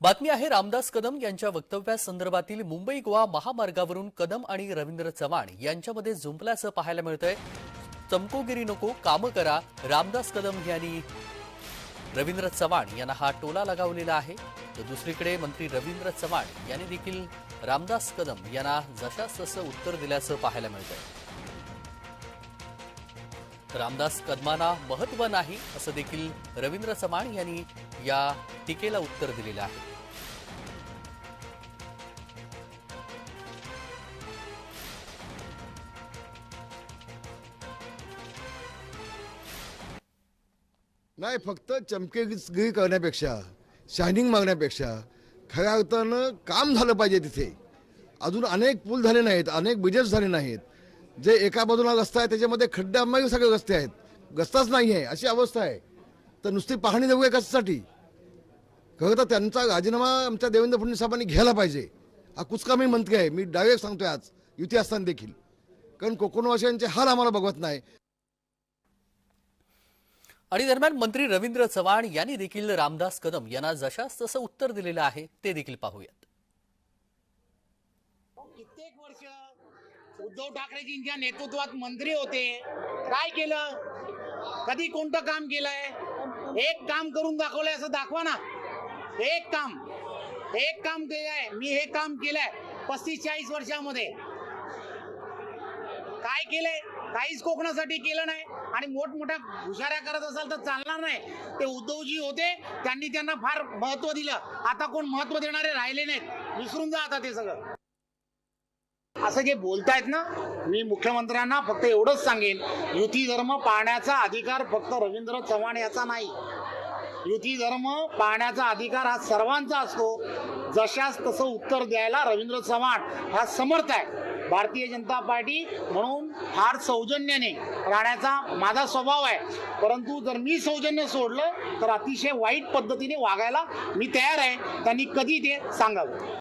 बातमी आहे रामदास कदम यांच्या वक्तव्यासंदर्भातील मुंबई गोवा महामार्गावरून कदम आणि रवींद्र चव्हाण यांच्यामध्ये झुंपल्याचं पाहायला मिळतंय. चमकोगिरी नको कामं करा. रामदास कदम यांनी रवींद्र चव्हाण यांना हा टोला लगावलेला आहे. तर दुसरीकडे मंत्री रवींद्र चव्हाण यांनी देखील रामदास कदम यांना जशास तसं उत्तर दिल्याचं पाहायला मिळतंय. रामदास कदमांना महत्त्व नाही असं देखील रवींद्र चव्हाण यांनी या टीकेला उत्तर दिलेलं आहे. नाही फक्त चमकेगिरी करण्यापेक्षा शायनिंग मागण्यापेक्षा खऱ्या अर्थानं काम झालं पाहिजे तिथे. अजून अनेक पूल झाले नाहीत अनेक ब्रिजेस झाले नाहीत. जे एका बाजूला रस्ता आहे त्याच्यामध्ये खड्डे आम्हाला सगळे रस्ते आहेत. रस्ताच नाही आहे अशी अवस्था आहे. तर नुसती पाहणी देऊ आहे कशासाठी? खरं तर त्यांचा राजीनामा आमच्या देवेंद्र फडणवीस साहेबांनी घ्यायला पाहिजे. हा कुचकामी मंत्री आहे मी डायरेक्ट सांगतोय आज. युती असताना देखील. कारण कोकणवासियांचे हाल आम्हाला बघवत नाही. आणि दरम्यान मंत्री रवींद्र चव्हाण यांनी देखील रामदास कदम यांना जशास तसं उत्तर दिलेलं आहे ते देखील पाहूयात. कित्येक वर्ष उद्धव ठाकरेजींच्या नेतृत्वात मंत्री होते. काय केलं? कधी कोणतं काम केलंय? एक काम करून दाखवलंय असं दाखवा ना. एक काम. एक काम केलंय. मी हे काम केलंय पस्तीस चाळीस वर्षामध्ये. काय केलंय? काहीच कोकणासाठी केलं नाही. आणि मोठमोठ्या हुशाऱ्या करत असाल तर चालणार नाही. ते उद्धवजी होते. त्यांनी त्यांना फार महत्त्व दिलं. आता कोण महत्त्व देणारे राहिले नाहीत. विसरून जा आता ते सगळं. असं जे बोलतायत ना मी मुख्यमंत्र्यांना फक्त एवढंच सांगेन. युती धर्म पाळण्याचा अधिकार फक्त रवींद्र चव्हाण याचा नाही. युती धर्म पाळण्याचा अधिकार हा सर्वांचा असतो. जशास तसं उत्तर द्यायला रवींद्र चव्हाण हा समर्थ आहे. भारतीय जनता पार्टी म्हणून फार सौजन्याने राहण्याचा माझा स्वभाव आहे. परंतु जर मी सौजन्य सोडलं तर अतिशय वाईट पद्धतीने वागायला मी तयार आहे. त्यांनी कधी ते सांगावं?